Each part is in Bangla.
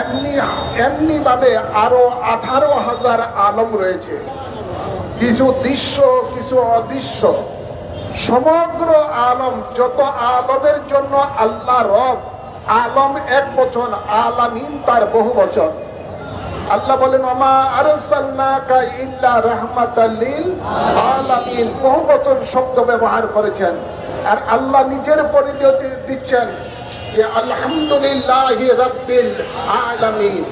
এমনি এমনি ভাবে আরও আঠারো হাজার আলম রয়েছে। কিছু দৃশ্য, কিছু অদৃশ্য। সমগ্র আলম, যত আলমের জন্য আল্লাহ রব, আলম এক বচন, আলামিন তার বহু বচন। আল্লাহ বলেন আলামিন। বহু বচন শব্দ ব্যবহার করেছেন। আর আল্লাহ নিজের পরিচয় দিচ্ছেন। যে আলহামদুলিল্লাহি রাব্বিল আলামিন।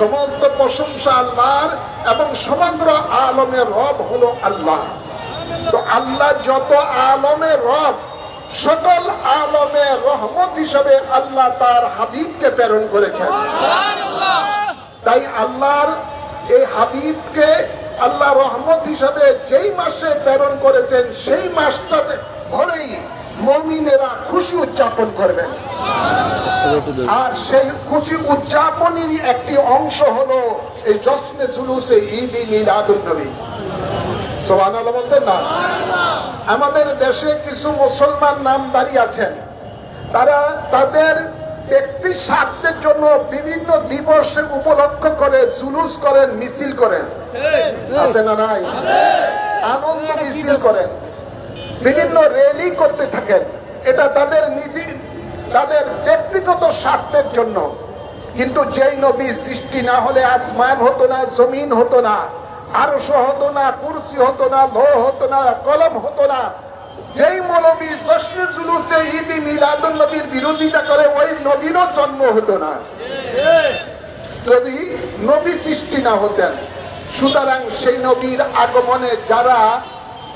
সমস্ত প্রশংসা আল্লাহর এবং সমগ্র আলমের রব হলো আল্লাহ। তো আল্লাহ যত আলমের রব সকল আলমের রহমত হিসাবে আল্লাহ তার হাবিবকে প্রেরণ করেছেন। তাই আল্লাহর এই হাবিবকে আল্লাহ রহমত হিসাবে যেই মাসে প্রেরণ করেছেন সেই মাসটাতে ভরেই মমিনেরা খুশি উদযাপন করবেন আর সেই খুশি উদযাপনেরই একটি অংশ হলো এই জশ্নে জুলুসে ঈদ মিলাদুল নবী। সোহানাল্লাহ বলতেন না? আমাদের দেশে কিছু মুসলমান নামদারি আছেন। তারা তাদের একটি স্বার্থের জন্য বিভিন্ন দিবসে উপলক্ষ করে জুলুস করেন মিছিল করেন। আছে না নাই? আনন্দ মিছিল করেন। বিভিন্ন র্যালি করতে থাকেন। এটা তাদের নীতি, তাদের ব্যক্তিগত স্বার্থের জন্য। কিন্তু যেই নবী সৃষ্টি না হলে আসমান হতো না, জমিন হতো না, আরশ হতো না, কুরসি হতো না লো হতো না, কলম হতো না। যেই মৌলবী জশ্নে জুলুসে ঈদি মিলাদুল নবীর বিরোধিতা করে, ওই নবীরও জন্ম হতো না। যদি নবী সৃষ্টি না হতেন, সুতরাং সেই নবীর আগমনে যারা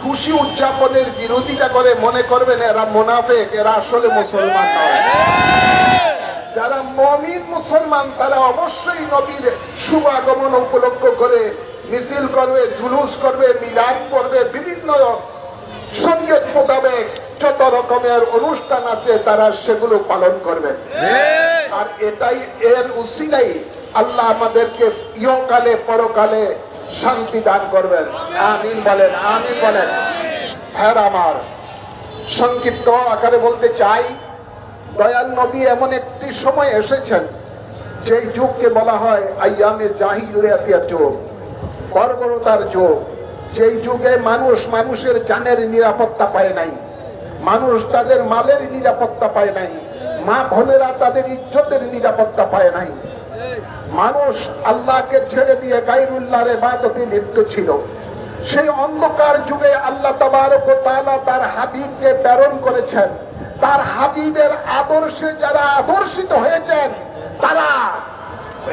খুশি উদযাপনের বিরোধিতা করে মনে করবেন এরা মোনাফেক এরা আসলে মুসলমান নয়। যারা মমিন মুসলমান তারা অবশ্যই নবীর শুভ আগমন উপলক্ষ করে মিছিল করবে জুলুস করবে মিলাদ করবে বিভিন্ন শরীয়ত মোতাবেক যত রকমের অনুষ্ঠান আছে তারা সেগুলো পালন করবে। আর এটাই এর উসিলাই আল্লাহ আমাদেরকে ইহকালে পরকালে শান্তি দান করবেন। আমিন বলেন আমিন বলেন। হ্যাঁ আমার, সংক্ষিপ্ত আকারে বলতে চাই, দয়াল নবী এমন একটি সময় এসেছেন, যেই যুগকে বলা হয় আইয়ামে জাহিলিয়াতিয়া যুগ, বর্বরতার যুগ। যেই যুগে মানুষ মানুষের জানের নিরাপত্তা পায় নাই, মানুষ তাদের মালের নিরাপত্তা পায় নাই, মা বোনেরা তাদের ইজ্জতের নিরাপত্তা পায় নাই মানুষ আল্লাহকে ছেড়ে দিয়ে গাইরুল্লাহর ইবাদতে লিপ্ত ছিল। সেই অন্ধকার যুগে আল্লাহ তাআলা তার হাবিবকে প্রেরণ করেছেন। তার হাবিবের আদর্শে যারা আদর্শিত হয়েছেন, তারা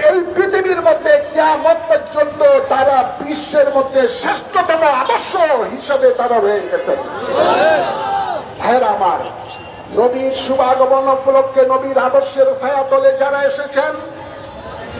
এই পৃথিবীর মধ্যে কিয়ামত পর্যন্ত তারা বিশ্বের মধ্যে শ্রেষ্ঠতম আদর্শ হিসেবে তারা রয়ে গেছেন। ভাইয়েরা আমার, নবীর শুভাগমন উপলক্ষে নবীর আদর্শের ছায়াতলে যারা এসেছেন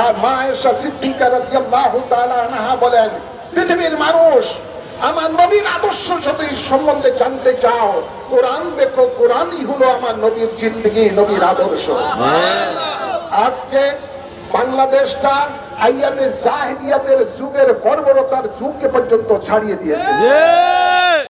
আর মা আয়েশা সিদ্দিকা রাদিয়াল্লাহু তাআলা আনহা বলেন পৃথিবীর মানুষ আমার নবীর আদর্শ সাথে সম্বন্ধে জানতে চাও। কোরআন দেখো কোরআনই হলো আমার নবীর জিন্দগি নবীর আদর্শ। আজকে বাংলাদেশটা আইয়ামে জাহিলিয়াতের যুগের বর্বরতার যুগকে পর্যন্ত ছাড়িয়ে দিয়েছে।